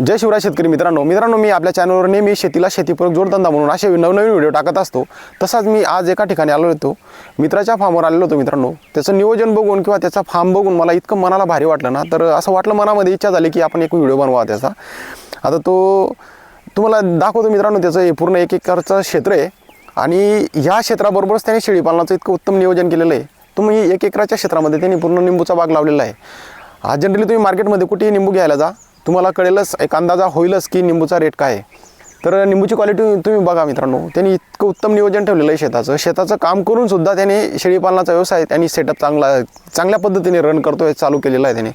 जय शिवराय शेतकरी मित्रांनो. मित्रांनो मी आपल्या चॅनलवर नेहमी शेतीला शेतीपूरक जोडधंदा म्हणून असे नवनवीन व्हिडिओ टाकत असतो. तसाच मी आज एका ठिकाणी आलो होतो. मित्राच्या फार्मवर आलेलो होतो मित्रांनो. त्याचं नियोजन बघून किंवा त्याचा फार्म बघून मला इतकं मनाला भारी वाटलं ना. तर असं वाटलं मनामध्ये इच्छा झाली की आपण एक व्हिडिओ बनवा त्याचा. आता तो तुम्हाला दाखवतो मित्रांनो त्याचं हे पूर्ण एक एकरचं क्षेत्र आहे. आणि ह्या क्षेत्राबरोबरच त्याने शेळीपालनाचं इतकं उत्तम नियोजन केलेलं आहे. तुम्ही एक एकराच्या क्षेत्रामध्ये त्यांनी पूर्ण निंबूचा बाग लावलेला आहे. आज जनरली तुम्ही मार्केटमध्ये कुठेही निंबू घ्यायला जा. तुम्हाला कळेलच एक अंदाजा होईलच की निंबूचा रेट काय आहे. तर निंबूची क्वालिटी तुम्ही बघा मित्रांनो त्यांनी इतकं उत्तम नियोजन ठेवलेलं आहे शेताचं. शेताचं काम करून सुद्धा त्याने शेळीपालनाचा व्यवसाय त्यांनी सेटअप चांगला चांगल्या पद्धतीने रन करतोय चालू केलेला आहे त्याने.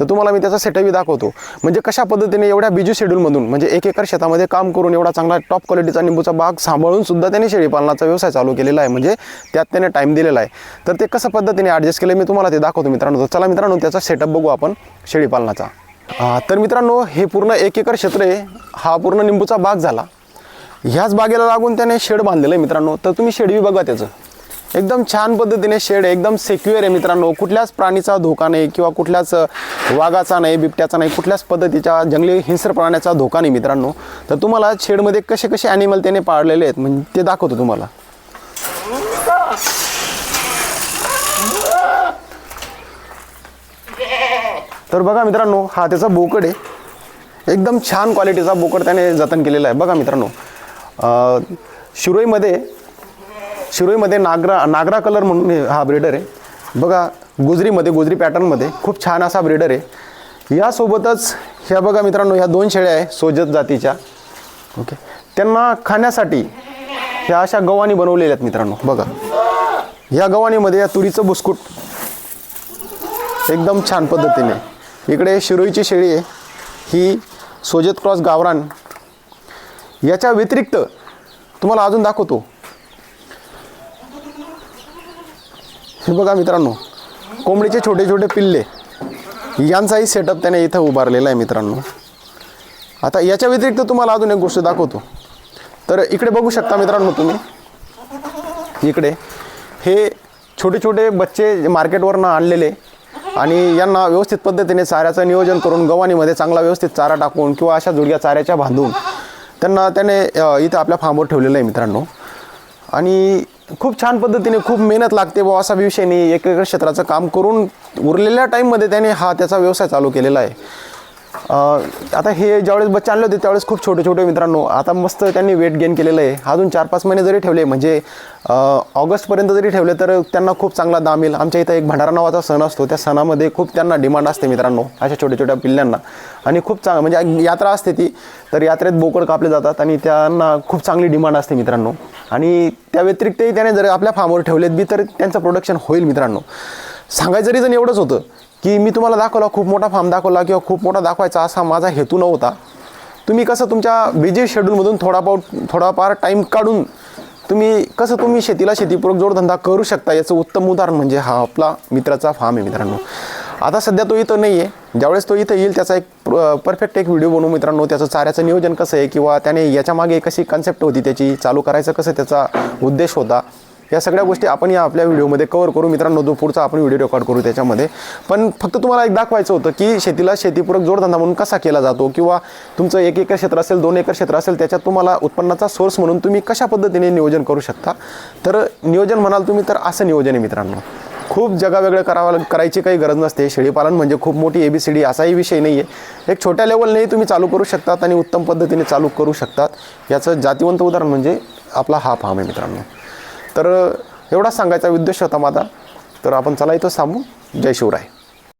तर तुम्हाला मी त्याचा सेटअपही दाखवतो. म्हणजे कशा पद्धतीने एवढ्या बिजू शेड्यूलमधून म्हणजे एक एकर शेतामध्ये काम करून एवढा चांगला टॉप क्वालिटीचा निंबूचा बाग सांभाळून सुद्धा त्याने शेळीपालनाचा व्यवसाय चालू केलेला आहे. म्हणजे त्यात त्याने टाईम दिलेला आहे. तर ते कसं पद्धतीने ॲडजस्ट केलं मी तुम्हाला ते दाखवतो मित्रांनो. चला मित्रांनो त्याचा सेटअप बघू आपण शेळीपालनाचा तर मित्रांनो हे पूर्ण एक एकर क्षेत्र आहे. हा पूर्ण निंबूचा बाग झाला. ह्याच बागेला लागून त्याने शेड बांधलेलं आहे मित्रांनो. तर तुम्ही शेडवी बघा त्याचं. एकदम छान पद्धतीने शेड आहे. एकदम सेक्युअर आहे मित्रांनो. कुठल्याच प्राणीचा धोका नाही किंवा कुठल्याच वाघाचा नाही बिबट्याचा नाही कुठल्याच पद्धतीच्या जंगली हिंस्र प्राण्याचा धोका नाही मित्रांनो. तर तुम्हाला शेडमध्ये कसे कसे ॲनिमल त्याने पाळलेले आहेत म्हणजे ते दाखवतो तुम्हाला. तर बघा मित्रांनो हा त्याचा बोकड आहे. एकदम छान क्वालिटीचा बोकड त्याने जतन केलेला आहे. बघा मित्रांनो शिरोईमध्ये शिरोईमध्ये नागरा नागरा कलर म्हणून हा ब्रिडर आहे. बघा गुजरीमध्ये गुजरी पॅटर्नमध्ये खूप छान असा ब्रिडर आहे. यासोबतच ह्या बघा मित्रांनो ह्या दोन शेळ्या आहे सोजत जातीच्या. ओके. त्यांना खाण्यासाठी ह्या अशा गव्हाणी बनवलेल्या आहेत मित्रांनो बघा. ह्या गव्हाणीमध्ये या तुरीचं बुस्कुट एकदम छान पद्धतीने. इकडे शिरोईची शेळी आहे. ही सोजत क्रॉस गावरान. याच्या व्यतिरिक्त तुम्हाला अजून दाखवतो. हे बघा मित्रांनो कोंबडीचे छोटे छोटे पिल्ले. यांचाही सेटअप त्याने इथं उभारलेला आहे मित्रांनो. आता याच्या व्यतिरिक्त तुम्हाला अजून एक गोष्ट दाखवतो. तर इकडे बघू शकता मित्रांनो तुम्ही. इकडे हे छोटे छोटे बच्चे मार्केटवरनं आणलेले. आणि यांना व्यवस्थित पद्धतीने चाऱ्याचं नियोजन करून गव्हाणीमध्ये चांगला व्यवस्थित चारा टाकून किंवा अशा जुडग्या चाऱ्याच्या बांधून त्यांना त्याने इथं आपल्या फार्मवर ठेवलेलं आहे मित्रांनो. आणि खूप छान पद्धतीने खूप मेहनत लागते बुवा असा विषय नाही. एक क्षेत्राचं काम करून उरलेल्या टाईममध्ये त्याने हा त्याचा व्यवसाय चालू केलेला आहे. आता हे ज्यावेळेस बच्चे आणले होते त्यावेळेस खूप छोटे छोटे मित्रांनो आता मस्त त्यांनी वेट गेन केलेलं आहे. अजून चार पाच महिने जरी ठेवले म्हणजे ऑगस्टपर्यंत जरी ठेवले तर त्यांना खूप चांगला दाम येईल. आमच्या इथं एक भंडारा नावाचा सण असतो. त्या सणामध्ये खूप त्यांना डिमांड असते मित्रांनो अशा छोट्या छोट्या पिल्ल्यांना. आणि खूप चांग म्हणजे यात्रा असते ती तर यात्रेत बोकड कापले जातात आणि त्यांना खूप चांगली डिमांड असते मित्रांनो. आणि त्या व्यतिरिक्तही त्याने जर आपल्या फार्मवर ठेवलेत बी तर त्यांचं प्रोडक्शन होईल मित्रांनो. सांगायचं रिझन एवढंच होतं. की मी तुम्हाला दाखवला खूप मोठा फार्म दाखवला किंवा खूप मोठा दाखवायचा असा माझा हेतू नव्हता. तुम्ही कसं तुमच्या बिझी शेड्यूलमधून थोडा थोडाफार टाईम काढून तुम्ही कसं तुम्ही शेतीला शेतीपूरक जोडधंदा करू शकता? याचं उत्तम उदाहरण म्हणजे हा आपला मित्राचा फार्म आहे मित्रांनो. आता सध्या तो इथं नाही आहे ज्यावेळेस तो इथं येईल त्याचा एक परफेक्ट एक व्हिडिओ बनवू मित्रांनो. त्याचं चाऱ्याचं नियोजन कसं आहे किंवा त्याने याच्या मागे कशी कन्सेप्ट होती त्याची चालू करायचं कसं त्याचा उद्देश होता. या सगळ्या गोष्टी आपण या आपल्या व्हिडिओमध्ये कवर करू. मित्रांनो जो पुढचा आपण व्हिडिओ रेकॉर्ड करू त्याच्यामध्ये. पण फक्त तुम्हाला एक दाखवायचं होतं की शेतीला शेतीपूरक जोडधंदा म्हणून कसा केला जातो किंवा तुमचं एक एकर क्षेत्र असेल दोन एकर क्षेत्र असेल त्याच्यात तुम्हाला उत्पन्नाचा सोर्स म्हणून तुम्ही कशा पद्धतीने नियोजन करू शकता? तर नियोजन म्हणाल तुम्ही तर असं नियोजन आहे मित्रांनो. खूप जगावेगळं करावं करायची काही गरज नसते. शेळीपालन म्हणजे खूप मोठी ए बी सी डी असाही विषय नाही आहे एक छोट्या लेवलनेही तुम्ही चालू करू शकतात आणि उत्तम पद्धतीने चालू करू शकतात. याचं जातिवंत उदाहरण म्हणजे आपला हा फार्म आहे मित्रांनो. तर एवढाच सांगायचा उद्देश होता माझा. तर आपण चला इथं थांबू. जय शिवराय.